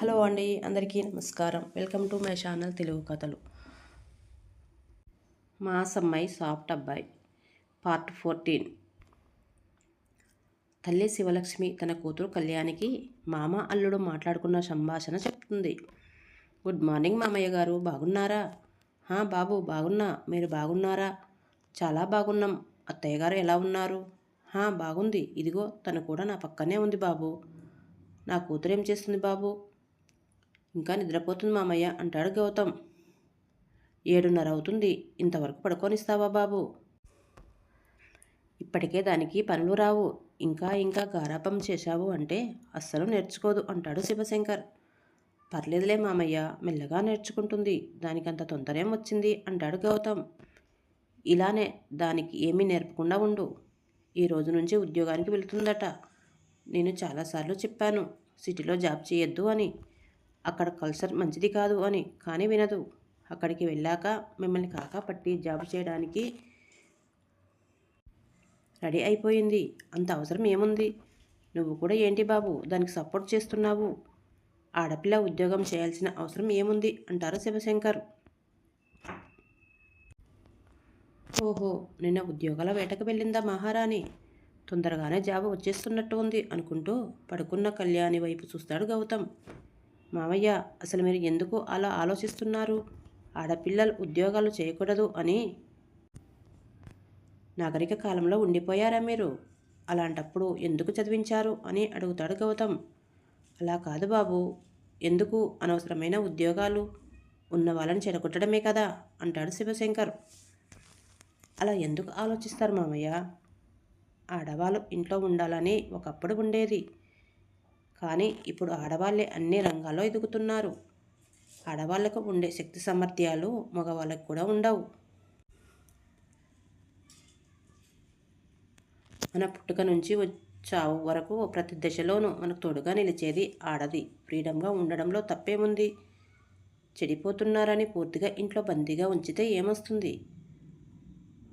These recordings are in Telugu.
హలో అండి అందరికీ నమస్కారం. Welcome to my channel Telugu కథలు. మా సమ్మాయి సాఫ్ట్ అబ్బాయి పార్ట్ ఫోర్టీన్. తల్లి శివలక్ష్మి తన కూతురు కళ్యాణికి మామ అల్లుడు మాట్లాడుకున్న సంభాషణ చెప్తుంది. గుడ్ మార్నింగ్ మామయ్య గారు బాగున్నారా? బాబు బాగున్నా. మీరు బాగున్నారా? చాలా బాగున్నాం. అత్తయ్య గారు ఎలా ఉన్నారు? హా బాగుంది. ఇదిగో తను కూడా నా పక్కనే ఉంది బాబు. నా కూతురు ఏం చేస్తుంది బాబు? ఇంకా నిద్రపోతుంది మామయ్య అంటాడు గౌతమ్. ఏడున్నర అవుతుంది ఇంతవరకు పడుకొనిస్తావా బాబు? ఇప్పటికే దానికి పనులు రావు ఇంకా ఇంకా గారాపం చేశావు అంటే అస్సలు నేర్చుకోదు అంటాడు శివశంకర్. పర్లేదులే మామయ్య మెల్లగా నేర్చుకుంటుంది దానికి అంత తొందరేం వచ్చింది అంటాడు గౌతమ్. ఇలానే దానికి ఏమీ నేర్పకుండా ఉండు ఈ రోజు నుంచి ఉద్యోగానికి వెళుతుందట. నేను చాలాసార్లు చెప్పాను సిటీలో జాబ్ చేయొద్దు అని. అక్కడ కల్చర్ మంచిది కాదు అని కానీ వినదు. అక్కడికి వెళ్ళాక మిమ్మల్ని కాకా పట్టి జాబ్ చేయడానికి రెడీ అయిపోయింది. అంత అవసరం ఏముంది? నువ్వు కూడా ఏంటి బాబు? దానికి సపోర్ట్ చేస్తున్నావు. ఆడపిల్ల ఉద్యోగం చేయాల్సిన అవసరం ఏముంది? అంటారు శివశంకర్. ఓహో నిన్న ఉద్యోగాల వేటకు వెళ్ళిందా మహారాణి? తొందరగానే జాబ్ వచ్చేస్తున్నట్టు ఉంది అనుకుంటూ పడుకున్న కళ్యాణి వైపు చూస్తాడు గౌతమ్. మావయ్య అసలు మీరు ఎందుకు అలా ఆలోచిస్తున్నారు? ఆడపిల్లలు ఉద్యోగాలు చేయకూడదు అని. నాగరిక కాలంలో ఉండిపోయారా మీరు? అలాంటప్పుడు ఎందుకు చదివించారు అని అడుగుతాడు గౌతమ్. అలా కాదు బాబు ఎందుకు అనవసరమైన ఉద్యోగాలు? ఉన్న వాళ్ళని చెడగొట్టడమే కదా అంటాడు శివశంకర్. అలా ఎందుకు ఆలోచిస్తారు మామయ్య ఆడవాళ్ళు ఇంట్లో ఉండాలని ఒకప్పుడు ఉండేది. కానీ ఇప్పుడు ఆడవాళ్ళే అన్ని రంగాల్లో ఎదుగుతున్నారు. ఆడవాళ్ళకు ఉండే శక్తి సామర్థ్యాలు మగవాళ్ళకు కూడా ఉండవు. మన పుట్టుక నుంచి చావు వరకు ప్రతి దశలోనూ మనకు తోడుగా నిలిచేది ఆడది. ఫ్రీడంగా ఉండడంలో తప్పేముంది? చెడిపోతున్నారని పూర్తిగా ఇంట్లో బందీగా ఉంచితే ఏమొస్తుంది?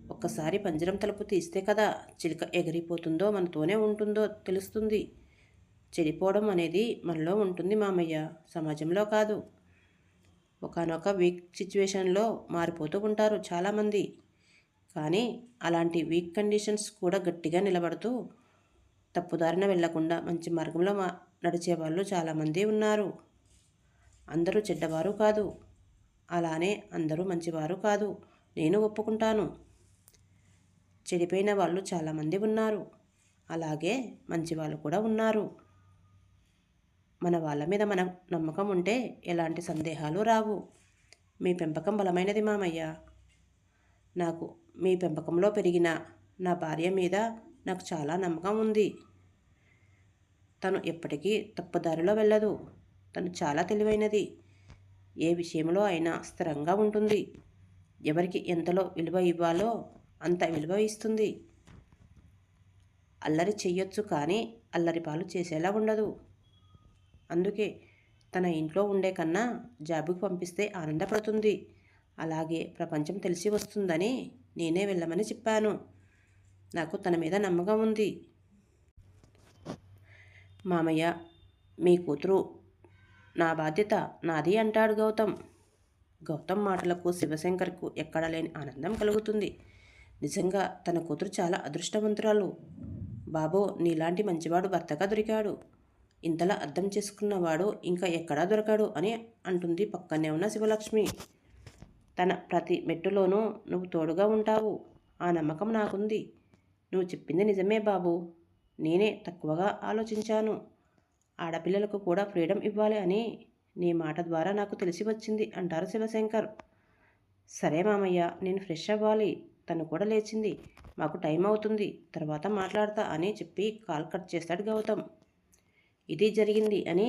ఒక్కసారి పంజరం తలుపు తీస్తే కదా చిలుక ఎగిరిపోతుందో మనతోనే ఉంటుందో తెలుస్తుంది. చెడిపోవడం అనేది మనలో ఉంటుంది మామయ్య. సమాజంలో కాదు. ఒకనొక వీక్ సిచ్యువేషన్లో మారిపోతూ ఉంటారు చాలామంది. కానీ అలాంటి వీక్ కండిషన్స్ కూడా గట్టిగా నిలబడుతూ తప్పుదారిన వెళ్ళకుండా మంచి మార్గంలో మా నడిచే వాళ్ళు చాలామంది ఉన్నారు. అందరూ చెడ్డవారు కాదు. అలానే అందరూ మంచివారు కాదు. నేను ఒప్పుకుంటాను. చెడిపోయిన వాళ్ళు చాలామంది ఉన్నారు. అలాగే మంచి వాళ్ళు కూడా ఉన్నారు. మన వాళ్ళ మీద మన నమ్మకం ఉంటే ఎలాంటి సందేహాలు రావు. మీ పెంపకం బలమైనది మామయ్య. నాకు మీ పెంపకంలో పెరిగిన నా భార్య మీద నాకు చాలా నమ్మకం ఉంది. తను ఎప్పటికీ తప్పుదారిలో వెళ్ళదు. తను చాలా తెలివైనది. ఏ విషయంలో అయినా స్థిరంగా ఉంటుంది. ఎవరికి ఎంతలో విలువ ఇవ్వాలో అంత విలువ ఇస్తుంది. అల్లరి చెయ్యొచ్చు కానీ అల్లరి పాలు చేసేలా ఉండదు. అందుకే తన ఇంట్లో ఉండే కన్నా జాబుకి పంపిస్తే ఆనందపడుతుంది. అలాగే ప్రపంచం తెలిసి వస్తుందని నేనే వెళ్ళమని చెప్పాను. నాకు తన మీద నమ్మకం ఉంది. మామయ్య మీ కూతురు నా బాధ్యత నాది అంటాడు గౌతమ్. గౌతమ్ మాటలకు శివశంకర్కు ఎక్కడ లేని ఆనందం కలుగుతుంది. నిజంగా తన కూతురు చాలా అదృష్టవంతురాలు. బాబో నీలాంటి మంచివాడు భర్తగా దొరికాడు. ఇంతలా అర్థం చేసుకున్నవాడు ఇంకా ఎక్కడా దొరకాడు అని అంటుంది పక్కనే ఉన్న శివలక్ష్మి. తన ప్రతి మెట్టులోనూ నువ్వు తోడుగా ఉంటావు. ఆ నమ్మకం నాకుంది. నువ్వు చెప్పింది నిజమే బాబు. నేనే తక్కువగా ఆలోచించాను. ఆడపిల్లలకు కూడా ఫ్రీడమ్ ఇవ్వాలి అని నీ మాట ద్వారా నాకు తెలిసి వచ్చింది అంటారు శివశంకర్. సరే మామయ్య నేను ఫ్రెష్ అవ్వాలి. తను కూడా లేచింది. మాకు టైం అవుతుంది. తర్వాత మాట్లాడతా అని చెప్పి కాల్ కట్ చేస్తాడు గౌతమ్. ఇది జరిగింది అని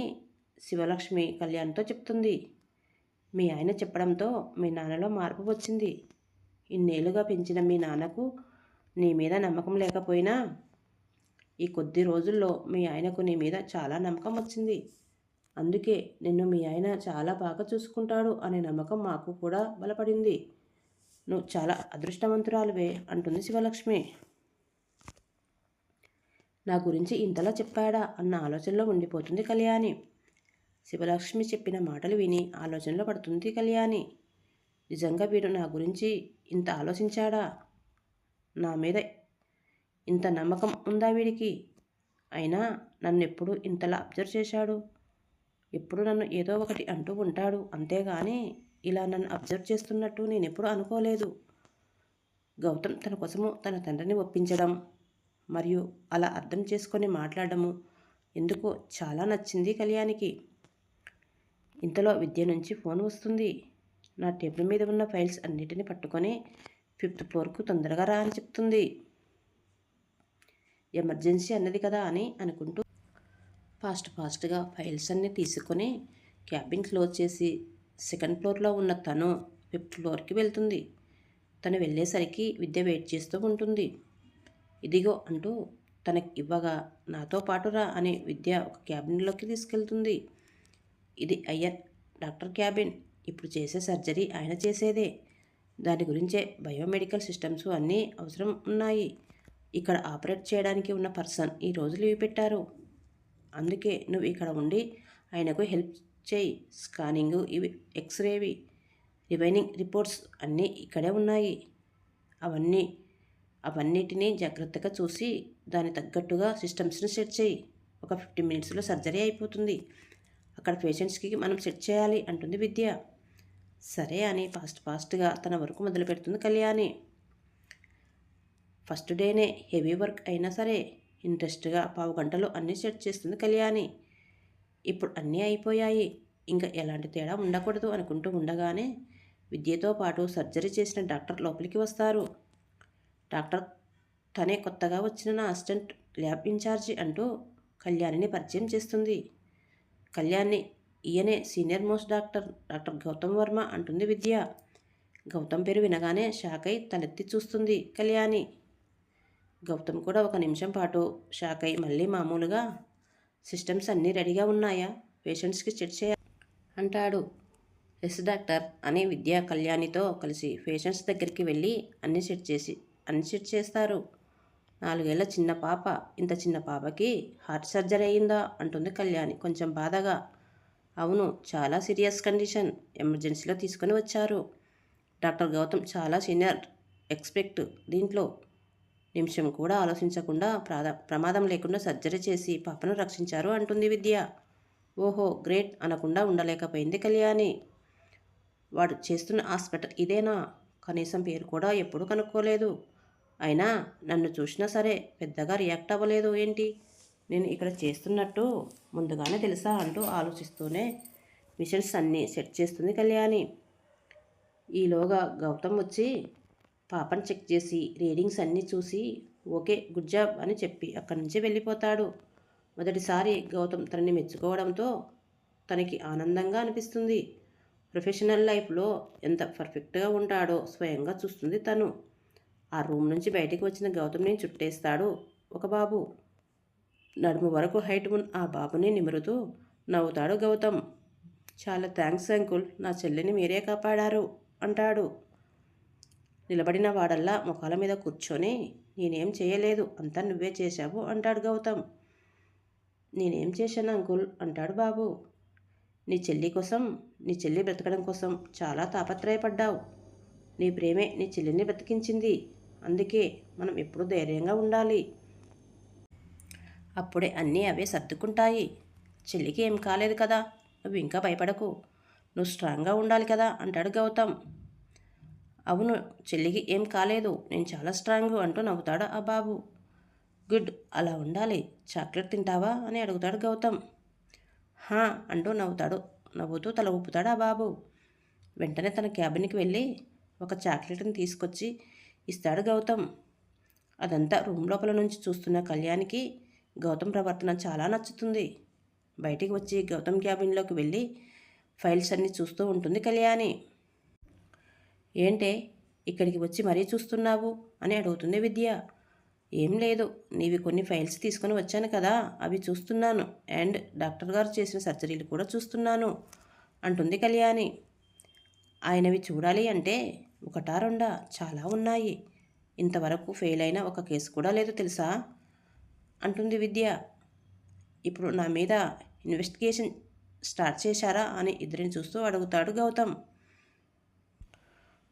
శివలక్ష్మి కళ్యాణ్తో చెప్తుంది. మీ ఆయన చెప్పడంతో మీ నాన్నలో మార్పు వచ్చింది. ఇన్నేళ్ళుగా పెంచిన మీ నాన్నకు నీ మీద నమ్మకం లేకపోయినా ఈ కొద్ది రోజుల్లో మీ ఆయనకు నీ మీద చాలా నమ్మకం వచ్చింది. అందుకే నిన్ను మీ ఆయన చాలా బాగా చూసుకుంటాడు అనే నమ్మకం మాకు కూడా బలపడింది. నువ్వు చాలా అదృష్టవంతురాలువే అంటుంది శివలక్ష్మి. నా గురించి ఇంతలా చెప్పాడా అన్న ఆలోచనలో ఉండిపోతుంది కళ్యాణి. శివలక్ష్మి చెప్పిన మాటలు విని ఆలోచనలో పడుతుంది కళ్యాణి. నిజంగా వీడు నా గురించి ఇంత ఆలోచించాడా? నా మీద ఇంత నమ్మకం ఉందా వీడికి? అయినా నన్ను ఎప్పుడు ఇంతలా అబ్జర్వ్ చేశాడు? ఎప్పుడు నన్ను ఏదో ఒకటి అంటూ ఉంటాడు అంతేగాని ఇలా నన్ను అబ్జర్వ్ చేస్తున్నట్టు నేను ఎప్పుడు అనుకోలేదు. గౌతమ్ తన కోసము తన తండ్రిని ఒప్పించడం మరియు అలా అర్థం చేసుకొని మాట్లాడము ఎందుకో చాలా నచ్చింది కళ్యాణికి. ఇంతలో విద్య నుంచి ఫోన్ వస్తుంది. నా టేబుల్ మీద ఉన్న ఫైల్స్ అన్నిటిని పట్టుకొని ఫిఫ్త్ ఫ్లోర్కు తొందరగా రా అని చెప్తుంది. ఎమర్జెన్సీ అన్నది కదా అని అనుకుంటూ ఫాస్ట్ ఫాస్ట్గా ఫైల్స్ అన్నీ తీసుకొని క్యాబిన్ క్లోజ్ చేసి సెకండ్ ఫ్లోర్లో ఉన్న తను ఫిఫ్త్ ఫ్లోర్కి వెళ్తుంది. తను వెళ్ళేసరికి విద్య వెయిట్ చేస్తూ ఉంటుంది. ఇదిగో అంటూ తనకి ఇవ్వగా నాతో పాటురా అనే విద్య ఒక క్యాబిన్లోకి తీసుకెళ్తుంది. ఇది అయ్యర్ డాక్టర్ క్యాబిన్. ఇప్పుడు చేసే సర్జరీ ఆయన చేసేదే. దాని గురించే బయోమెడికల్ సిస్టమ్స్ అన్నీ అవసరం ఉన్నాయి. ఇక్కడ ఆపరేట్ చేయడానికి ఉన్న పర్సన్ ఈ రోజు లీవ్ పెట్టారు. అందుకే నువ్వు ఇక్కడ ఉండి ఆయనకు హెల్ప్ చేయి. స్కానింగ్ ఇవి ఎక్స్రేవి రివైనింగ్ రిపోర్ట్స్ అన్నీ ఇక్కడే ఉన్నాయి. అవన్నీ అవన్నిటినీ జాగ్రత్తగా చూసి దాని తగ్గట్టుగా సిస్టమ్స్ని సెట్ చేయి. ఒక ఫిఫ్టీ మినిట్స్లో సర్జరీ అయిపోతుంది. అక్కడ పేషెంట్స్కి మనం సెట్ చేయాలి అంటుంది విద్య. సరే అని ఫాస్ట్ ఫాస్ట్గా తన వర్క్ మొదలు పెడుతుంది కళ్యాణి. ఫస్ట్ డేనే హెవీ వర్క్ అయినా సరే ఇంట్రెస్ట్గా పావు గంటలో అన్నీ సెట్ చేస్తుంది కళ్యాణి. ఇప్పుడు అన్నీ అయిపోయాయి. ఇంకా ఎలాంటి తేడా ఉండకూడదు అనుకుంటూ ఉండగానే విద్యతో పాటు సర్జరీ చేసిన డాక్టర్ లోపలికి వస్తారు. డాక్టర్ తనే కొత్తగా వచ్చిన నా అసిస్టెంట్ ల్యాబ్ ఇన్ఛార్జి అంటూ కళ్యాణిని పరిచయం చేస్తుంది. కళ్యాణ్ని ఈయనే senior most doctor doctor Gautam Varma అంటుంది విద్య. గౌతమ్ పేరు వినగానే షాక్ అయి తలెత్తి చూస్తుంది కళ్యాణి. గౌతమ్ కూడా ఒక నిమిషం పాటు షాక్ అయి మళ్ళీ మామూలుగా సిస్టమ్స్ అన్నీ రెడీగా ఉన్నాయా? పేషెంట్స్కి చెక్ చేయ అంటాడు. ఎస్ డాక్టర్ అని విద్యా కళ్యాణితో కలిసి పేషెంట్స్ దగ్గరికి వెళ్ళి అన్నీ సెట్ చేసి అన్షిట్ చేస్తారు. నాలుగేళ్ళ చిన్న పాప ఇంత చిన్న పాపకి హార్ట్ సర్జరీ అయిందా అంటుంది కళ్యాణి. కొంచెం బాధగా. అవును చాలా సీరియస్ కండిషన్. ఎమర్జెన్సీలో తీసుకొని వచ్చారు. డాక్టర్ గౌతమ్ చాలా సీనియర్ ఎక్స్పెక్ట్ దీంట్లో. నిమిషం కూడా ఆలోచించకుండా ప్రాద ప్రమాదం లేకుండా సర్జరీ చేసి పాపను రక్షించారు అంటుంది విద్య. ఓహో గ్రేట్ అనకుండా ఉండలేకపోయింది కళ్యాణి. వాడు చేస్తున్న హాస్పిటల్ ఇదేనా? కనీసం పేరు కూడా ఎప్పుడు కనుక్కోలేదు. అయినా నన్ను చూసినా సరే పెద్దగా రియాక్ట్ అవ్వలేదు ఏంటి? నేను ఇక్కడ చేస్తున్నట్టు ముందుగానే తెలుసా అంటూ ఆలోచిస్తూనే మిషన్స్ అన్నీ సెట్ చేస్తుంది కళ్యాణి. ఈలోగా గౌతమ్ వచ్చి పాపను చెక్ చేసి రీడింగ్స్ అన్నీ చూసి ఓకే గుడ్ జాబ్ అని చెప్పి అక్కడి నుంచి వెళ్ళిపోతాడు. మొదటిసారి గౌతమ్ తనని మెచ్చుకోవడంతో తనకి ఆనందంగా అనిపిస్తుంది. ప్రొఫెషనల్ లైఫ్లో ఎంత పర్ఫెక్ట్గా ఉంటాడో స్వయంగా చూస్తుంది తను. ఆ రూమ్ నుంచి బయటికి వచ్చిన గౌతమ్ని చుట్టేస్తాడు ఒక బాబు. నడుము వరకు హైట్ ఉన్న ఆ బాబుని నిమురుతూ నవ్వుతాడు గౌతమ్. చాలా థ్యాంక్స్ అంకుల్ నా చెల్లిని మీరే కాపాడారు అంటాడు. నిలబడిన వాడల్లా ముఖాల మీద కూర్చొని నేనేం చేయలేదు అంతా నువ్వే చేశావు అంటాడు గౌతమ్. నేనేం చేశాను అంకుల్? అంటాడు బాబు. నీ చెల్లి కోసం నీ చెల్లి బ్రతకడం కోసం చాలా తాపత్రయపడ్డావు. నీ ప్రేమే నీ చెల్లిని బ్రతికించింది. అందుకే మనం ఎప్పుడూ ధైర్యంగా ఉండాలి. అప్పుడే అన్నీ అవే సర్దుకుంటాయి. చెల్లికి ఏం కాలేదు కదా. నువ్వు ఇంకా భయపడకు. నువ్వు స్ట్రాంగ్గా ఉండాలి కదా అంటాడు గౌతమ్. అవును చెల్లికి ఏం కాలేదు. నేను చాలా స్ట్రాంగ్ అంటూ నవ్వుతాడు ఆ బాబు. గుడ్ అలా ఉండాలి. చాక్లెట్ తింటావా అని అడుగుతాడు గౌతమ్. హా అంటూ నవ్వుతాడు. నవ్వుతూ తల ఊపుతాడు ఆ బాబు. వెంటనే తన క్యాబిన్కి వెళ్ళి ఒక చాక్లెట్ని తీసుకొచ్చి ఇస్తాడు గౌతమ్. అదంతా రూమ్ లోపల నుంచి చూస్తున్న కళ్యాణ్కి గౌతమ్ ప్రవర్తన చాలా నచ్చుతుంది. బయటికి వచ్చి గౌతమ్ క్యాబిన్లోకి వెళ్ళి ఫైల్స్ అన్నీ చూస్తూ ఉంటుంది కళ్యాణి. ఏంటే ఇక్కడికి వచ్చి మరీ చూస్తున్నావు అని అడుగుతుంది విద్య. ఏం లేదు నీవి కొన్ని ఫైల్స్ తీసుకొని వచ్చాను కదా అవి చూస్తున్నాను. అండ్ డాక్టర్ గారు చేసిన సర్జరీలు కూడా చూస్తున్నాను అంటుంది కళ్యాణి. ఆయనవి చూడాలి అంటే ఒకటా రెండా? చాలా ఉన్నాయి. ఇంతవరకు ఫెయిల్ అయిన ఒక కేసు కూడా లేదు తెలుసా? అంటుంది విద్య. ఇప్పుడు నా మీద ఇన్వెస్టిగేషన్ స్టార్ట్ చేశారా అని ఇద్దరిని చూస్తూ అడుగుతాడు గౌతమ్.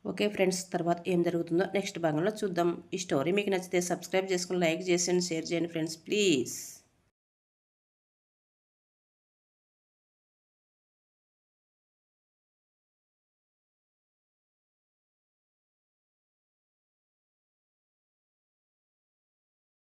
ఓకే ఫ్రెండ్స్ తర్వాత ఏం జరుగుతుందో నెక్స్ట్ భాగంలో చూద్దాం. ఈ స్టోరీ మీకు నచ్చితే సబ్స్క్రైబ్ చేసుకుని లైక్ చేసి షేర్ చేయండి ఫ్రెండ్స్ ప్లీజ్.